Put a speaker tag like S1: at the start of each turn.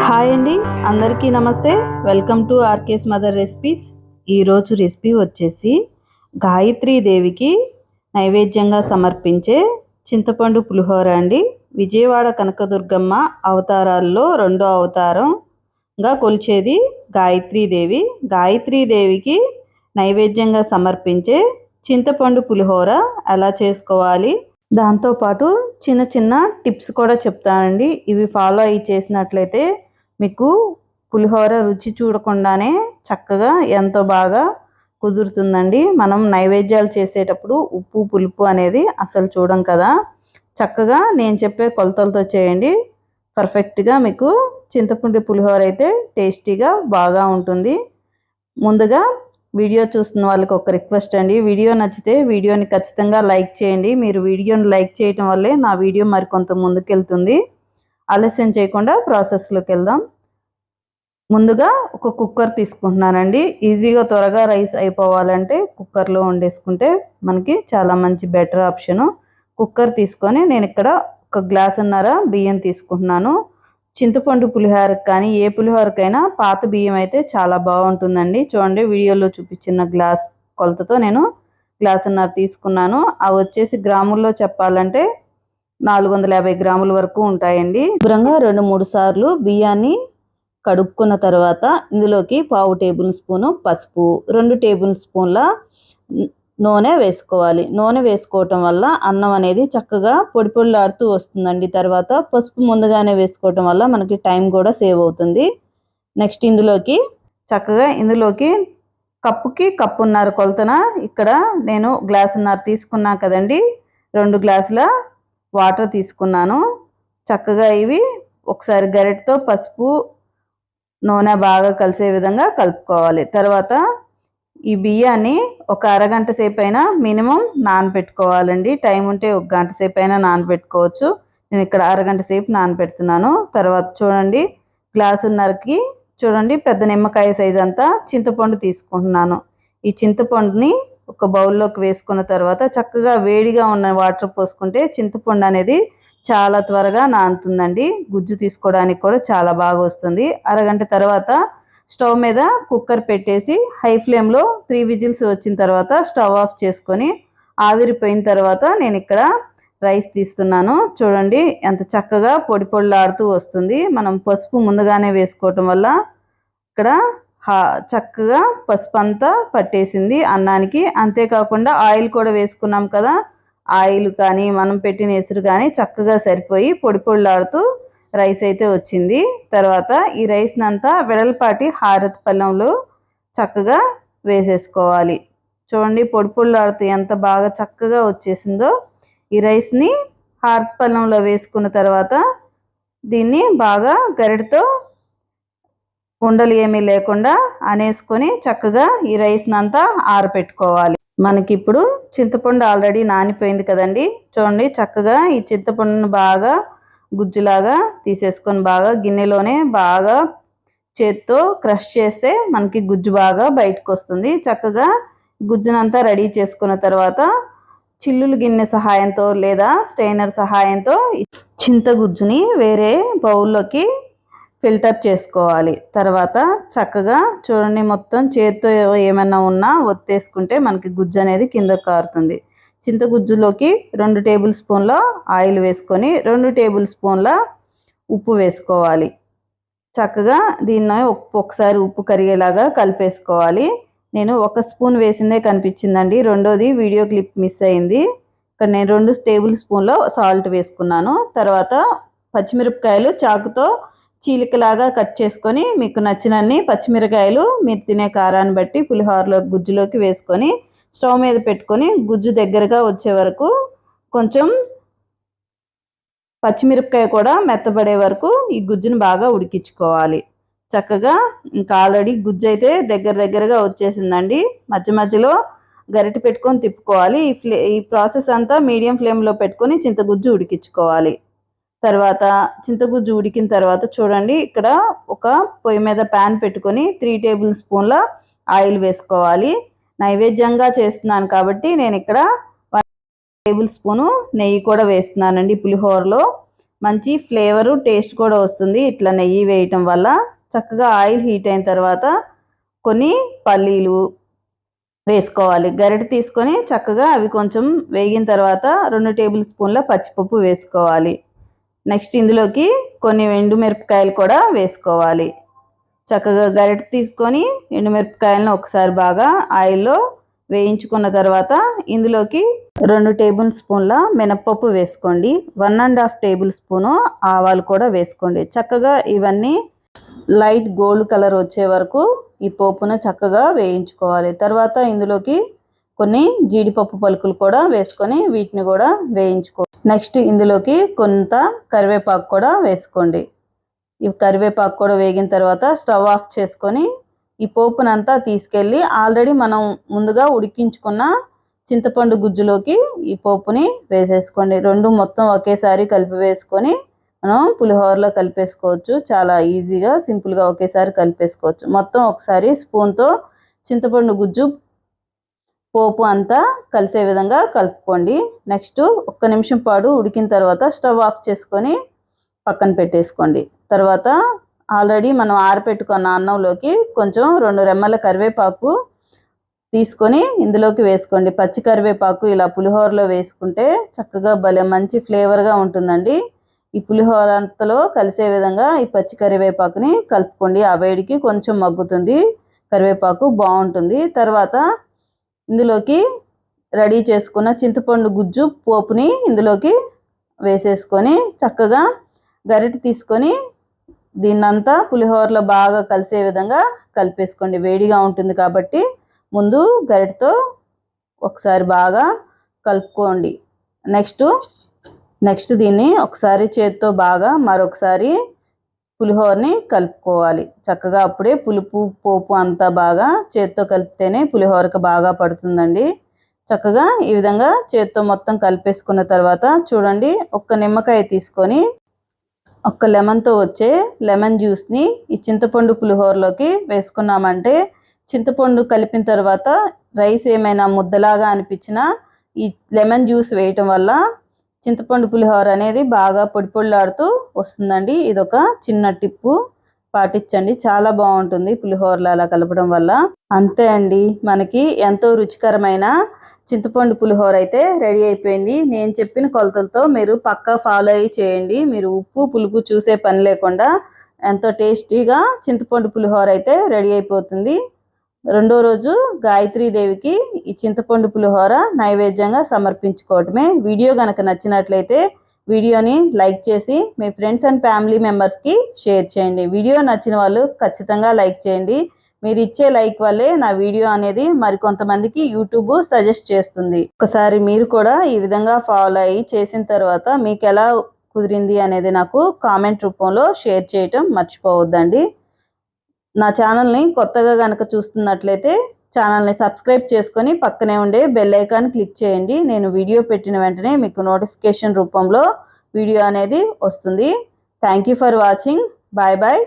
S1: Hi అండి అందరికీ నమస్తే. Welcome to RK's mother recipes. ఈరోజు రెసిపీ వచ్చేసి గాయత్రీ దేవికి నైవేద్యంగా సమర్పించే చింతపండు పులిహోర అండి. విజయవాడ కనకదుర్గమ్మ అవతారాల్లో రెండో అవతారంగా కొలిచేది గాయత్రీ దేవి. గాయత్రీ దేవికి నైవేద్యంగా సమర్పించే చింతపండు పులిహోర ఎలా చేసుకోవాలి దాంతోపాటు చిన్న చిన్న టిప్స్ కూడా చెప్తానండి. ఇవి ఫాలో అయ్యి చేసినట్లయితే మీకు పులిహోర రుచి చూడకుండానే చక్కగా ఎంతో బాగా కుదురుతుందండి. మనం నైవేద్యాలు చేసేటప్పుడు ఉప్పు పులుపు అనేది అసలు చూడం కదా. చక్కగా నేను చెప్పే కొలతలతో చేయండి. పర్ఫెక్ట్గా మీకు చింతపుండి పులిహోర అయితే టేస్టీగా బాగా ఉంటుంది. ముందుగా వీడియో చూస్తున్న వాళ్ళకి ఒక రిక్వెస్ట్ అండి. వీడియో నచ్చితే వీడియోని ఖచ్చితంగా లైక్ చేయండి. మీరు వీడియోని లైక్ చేయటం వల్లే నా వీడియో మరికొంత ముందుకెళ్తుంది. ఆలస్యం చేయకుండా ప్రాసెస్లోకి వెళ్దాం. ముందుగా ఒక కుక్కర్ తీసుకుంటున్నానండి. ఈజీగా త్వరగా రైస్ అయిపోవాలంటే కుక్కర్లో వండేసుకుంటే మనకి చాలా మంచి బెటర్ ఆప్షను. కుక్కర్ తీసుకొని నేను ఇక్కడ ఒక గ్లాసున్నర బియ్యం తీసుకుంటున్నాను. చింతపండు పులిహోరకు కానీ ఏ పులిహోరకైనా పాత బియ్యం అయితే చాలా బాగుంటుందండి. చూడండి వీడియోలో చూపించిన గ్లాస్ కొలతతో నేను గ్లాసున్నర తీసుకున్నాను. అవి వచ్చేసి గ్రాముల్లో చెప్పాలంటే నాలుగు వందల యాభై గ్రాముల వరకు ఉంటాయండి. శుభ్రంగా రెండు మూడు సార్లు బియ్యాన్ని కడుక్కున్న తర్వాత ఇందులోకి పావు టేబుల్ స్పూను పసుపు రెండు టేబుల్ స్పూన్ల నూనె వేసుకోవాలి. నూనె వేసుకోవటం వల్ల అన్నం అనేది చక్కగా పొడి పొడిలాడుతూ వస్తుందండి. తర్వాత పసుపు ముందుగానే వేసుకోవటం వల్ల మనకి టైం కూడా సేవ్ అవుతుంది. నెక్స్ట్ ఇందులోకి చక్కగా ఇందులోకి కప్పుకి కప్పున్నర కొలతన ఇక్కడ నేను గ్లాసున్నర తీసుకున్నా కదండి. రెండు గ్లాసుల వాటర్ తీసుకున్నాను. చక్కగా ఇవి ఒకసారి గరిటతో పసుపు నూనె బాగా కలిసే విధంగా కలుపుకోవాలి. తర్వాత ఈ బియ్యాన్ని ఒక అరగంట సేపు అయినా మినిమం నానబెట్టుకోవాలండి టైం ఉంటే ఒక గంట సేపు అయినా నానబెట్టుకోవచ్చు నేను ఇక్కడ అరగంట సేపు నానబెడుతున్నాను తర్వాత చూడండి గ్లాసున్నరకి చూడండి పెద్ద నిమ్మకాయ సైజ్ అంతా చింతపండు తీసుకుంటున్నాను. ఈ చింతపండుని ఒక బౌల్లోకి వేసుకున్న తర్వాత చక్కగా వేడిగా ఉన్న వాటర్ పోసుకుంటే చింతపండు అనేది చాలా త్వరగా నానుతుందండి. గుజ్జు తీసుకోవడానికి కూడా చాలా బాగా వస్తుంది. అరగంట తర్వాత స్టవ్ మీద కుక్కర్ పెట్టేసి హై ఫ్లేమ్లో త్రీ విజిల్స్ వచ్చిన తర్వాత స్టవ్ ఆఫ్ చేసుకొని ఆవిరిపోయిన తర్వాత నేను ఇక్కడ రైస్ తీస్తున్నాను. చూడండి ఎంత చక్కగా పొడి పొడిలాడుతూ వస్తుంది. మనం పసుపు ముందుగానే వేసుకోవటం వల్ల ఇక్కడ చక్కగా పసుపు అంతా పట్టేసింది అన్నానికి. అంతేకాకుండా ఆయిల్ కూడా వేసుకున్నాం కదా ఆయిల్ కానీ మనం పెట్టిన ఎసురు కానీ చక్కగా సరిపోయి పొడి పొడిలాడుతూ రైస్ అయితే వచ్చింది. తర్వాత ఈ రైస్ని అంతా వెడల్పాటి హారత్ పళ్ళంలో చక్కగా వేసేసుకోవాలి. చూడండి పొడి పొడిలాడుతూ ఎంత బాగా చక్కగా వచ్చేసిందో. ఈ రైస్ని హారత్ పళ్ళంలో వేసుకున్న తర్వాత దీన్ని బాగా గరిటతో ఉండలు ఏమీ లేకుండా అనేసుకొని చక్కగా ఈ రైస్ని అంతా ఆరపెట్టుకోవాలి. మనకి ఇప్పుడు చింతపండు ఆల్రెడీ నానిపోయింది కదండి. చూడండి చక్కగా ఈ చింతపండును బాగా గుజ్జులాగా తీసేసుకొని బాగా గిన్నెలోనే బాగా చేత్తో క్రష్ చేస్తే మనకి గుజ్జు బాగా బయటకు వస్తుంది చక్కగా గుజ్జునంతా రెడీ చేసుకున్న తర్వాత చిల్లులు గిన్నె సహాయంతో లేదా స్టెయినర్ సహాయంతో చింతగుజ్జుని వేరే బౌల్లోకి ఫిల్టర్ చేసుకోవాలి. తర్వాత చక్కగా చూడండి మొత్తం చేతితో ఏమైనా ఉన్నా ఒత్తేసుకుంటే మనకి గుజ్జు అనేది కింద కారుతుంది. చింతగుజ్జులోకి రెండు టేబుల్ స్పూన్ల ఆయిల్ వేసుకొని రెండు టేబుల్ స్పూన్ల ఉప్పు వేసుకోవాలి. చక్కగా దీన్ని ఒకసారి ఉప్పు కరిగేలాగా కలిపేసుకోవాలి. నేను ఒక స్పూన్ వేసిందే కనిపించిందండి. రెండోది వీడియో క్లిప్ మిస్ అయింది. ఇక్కడ నేను రెండు టేబుల్ స్పూన్లో సాల్ట్ వేసుకున్నాను. తర్వాత పచ్చిమిరపకాయలు చాకుతో చీలికలాగా కట్ చేసుకొని మీకు నచ్చినన్ని పచ్చిమిరకాయలు మీరు తినే కారాన్ని బట్టి పులిహోరలో గుజ్జులోకి వేసుకొని స్టవ్ మీద పెట్టుకొని గుజ్జు దగ్గరగా వచ్చే వరకు కొంచెం పచ్చిమిరపకాయ కూడా మెత్తబడే వరకు ఈ గుజ్జును బాగా ఉడికించుకోవాలి. చక్కగా ఇంకా ఆల్రెడీ గుజ్జు అయితే దగ్గర దగ్గరగా వచ్చేసిందండి. మధ్య మధ్యలో గరిటె పెట్టుకొని తిప్పుకోవాలి. ఈ ఫ్లే ఈ ప్రాసెస్ అంతా మీడియం ఫ్లేమ్లో పెట్టుకొని చింతగుజ్జు ఉడికించుకోవాలి. తర్వాత చింతగుజ్జు ఉడికిన తర్వాత చూడండి ఇక్కడ ఒక పొయ్యి మీద ప్యాన్ పెట్టుకొని త్రీ టేబుల్ స్పూన్ల ఆయిల్ వేసుకోవాలి. నైవేద్యంగా చేస్తున్నాను కాబట్టి నేను ఇక్కడ వన్ టేబుల్ స్పూను నెయ్యి కూడా వేస్తున్నానండి పులిహోరలో. మంచి ఫ్లేవరు టేస్ట్ కూడా వస్తుంది ఇట్లా నెయ్యి వేయటం వల్ల. చక్కగా ఆయిల్ హీట్ అయిన తర్వాత కొన్ని పల్లీలు వేసుకోవాలి. గరిటె తీసుకొని చక్కగా అవి కొంచెం వేగిన తర్వాత రెండు టేబుల్ స్పూన్ల పచ్చిపప్పు వేసుకోవాలి. నెక్స్ట్ ఇందులోకి కొన్ని ఎండుమిరపకాయలు కూడా వేసుకోవాలి. చక్కగా గరిటె తీసుకొని ఎండుమిరపకాయలను ఒకసారి బాగా ఆయిల్లో వేయించుకున్న తర్వాత ఇందులోకి రెండు టేబుల్ స్పూన్ల మినప్పప్పు వేసుకోండి. One and half table spoon ఆవాలు కూడా వేసుకోండి. చక్కగా ఇవన్నీ లైట్ గోల్డ్ కలర్ వచ్చే వరకు ఈ పోపును చక్కగా వేయించుకోవాలి. తర్వాత ఇందులోకి కొన్ని జీడిపప్పు పలుకులు కూడా వేసుకొని వీటిని కూడా వేయించుకో. నెక్స్ట్ ఇందులోకి కొంత కరివేపాకు కూడా వేసుకోండి. ఈ కరివేపాకు కూడా వేగిన తర్వాత స్టవ్ ఆఫ్ చేసుకొని ఈ పోపునంతా తీసుకెళ్ళి ఆల్రెడీ మనం ముందుగా ఉడికించుకున్న చింతపండు గుజ్జులోకి ఈ పోపుని వేసేసుకోండి. రెండు మొత్తం ఒకేసారి కలిపి వేసుకొని మనం పులిహోరలో కలిపేసుకోవచ్చు. చాలా ఈజీగా సింపుల్గా ఒకేసారి కలిపేసుకోవచ్చు. మొత్తం ఒకసారి స్పూన్తో చింతపండు గుజ్జు పోపు అంతా కలిసే విధంగా కలుపుకోండి. నెక్స్ట్ ఒక్క నిమిషం పాటు ఉడికిన తర్వాత స్టవ్ ఆఫ్ చేసుకొని పక్కన పెట్టేసుకోండి. తర్వాత ఆల్రెడీ మనం ఆరపెట్టుకున్న అన్నంలోకి కొంచెం రెండు రెమ్మల కరివేపాకు తీసుకొని ఇందులోకి వేసుకోండి. పచ్చి కరివేపాకు ఇలా పులిహోరలో వేసుకుంటే చక్కగా భలే మంచి ఫ్లేవర్గా ఉంటుందండి. ఈ పులిహోర అంతలో కలిసే విధంగా ఈ పచ్చి కరివేపాకుని కలుపుకోండి. ఆ వేడికి కొంచెం మగ్గుతుంది. కరివేపాకు బాగుంటుంది. తర్వాత ఇందులోకి రెడీ చేసుకున్న చింతపండు గుజ్జు పోపుని ఇందులోకి వేసేసుకొని చక్కగా గరిటె తీసుకొని దీన్నంతా పులిహోరలో బాగా కలిసే విధంగా కలిపేసుకోండి. వేడిగా ఉంటుంది కాబట్టి ముందు గరిటతో ఒకసారి బాగా కలుపుకోండి. నెక్స్ట్ నెక్స్ట్ దీన్ని ఒకసారి చేత్తో బాగా మరొకసారి పులిహోరని కలుపుకోవాలి. చక్కగా అప్పుడే పులుపు పోపు అంతా బాగా చేత్తో కలిపితేనే పులిహోరకు బాగా పడుతుందండి. చక్కగా ఈ విధంగా చేత్తో మొత్తం కలిపేసుకున్న తర్వాత చూడండి ఒక్క నిమ్మకాయ తీసుకొని ఒక్క లెమన్తో వచ్చే లెమన్ జ్యూస్ని ఈ చింతపండు పులిహోరలోకి వేసుకున్నామంటే చింతపండు కలిపిన తర్వాత రైస్ ఏమైనా ముద్దలాగా అనిపించినా ఈ లెమన్ జ్యూస్ వేయటం వల్ల చింతపండు పులిహోర అనేది బాగా పొడి పొడిలాడుతూ వస్తుందండి. ఇదొక చిన్న టిప్పు పాటించండి. చాలా బాగుంటుంది పులిహోరలు అలా కలపడం వల్ల. అంతే అండి. మనకి ఎంతో రుచికరమైన చింతపండు పులిహోర అయితే రెడీ అయిపోయింది. నేను చెప్పిన కొలతలతో మీరు పక్కా ఫాలో అయ్యి చేయండి. మీరు ఉప్పు పులుపు చూసే పని లేకుండా ఎంతో టేస్టీగా చింతపండు పులిహోర అయితే రెడీ అయిపోతుంది. రెండో రోజు దేవికి ఈ చింతపండు పులిహోర నైవేద్యంగా సమర్పించుకోవటమే. వీడియో కనుక నచ్చినట్లయితే వీడియోని లైక్ చేసి మీ ఫ్రెండ్స్ అండ్ ఫ్యామిలీ మెంబర్స్కి షేర్ చేయండి. వీడియో నచ్చిన వాళ్ళు ఖచ్చితంగా లైక్ చేయండి. మీరు ఇచ్చే లైక్ వల్లే నా వీడియో అనేది మరికొంతమందికి యూట్యూబ్ సజెస్ట్ చేస్తుంది. ఒకసారి మీరు కూడా ఈ విధంగా ఫాలో అయ్యి చేసిన తర్వాత మీకు ఎలా కుదిరింది అనేది నాకు కామెంట్ రూపంలో షేర్ చేయటం మర్చిపోవద్దండి. నా ఛానల్ని కొత్తగా కనుక చూస్తున్నట్లయితే ఛానల్ని సబ్స్క్రైబ్ చేసుకొని పక్కనే ఉండే బెల్ ఐకాన్ క్లిక్ చేయండి. నేను వీడియో పెట్టిన వెంటనే మీకు నోటిఫికేషన్ రూపంలో వీడియో అనేది వస్తుంది. Thank you for watching bye bye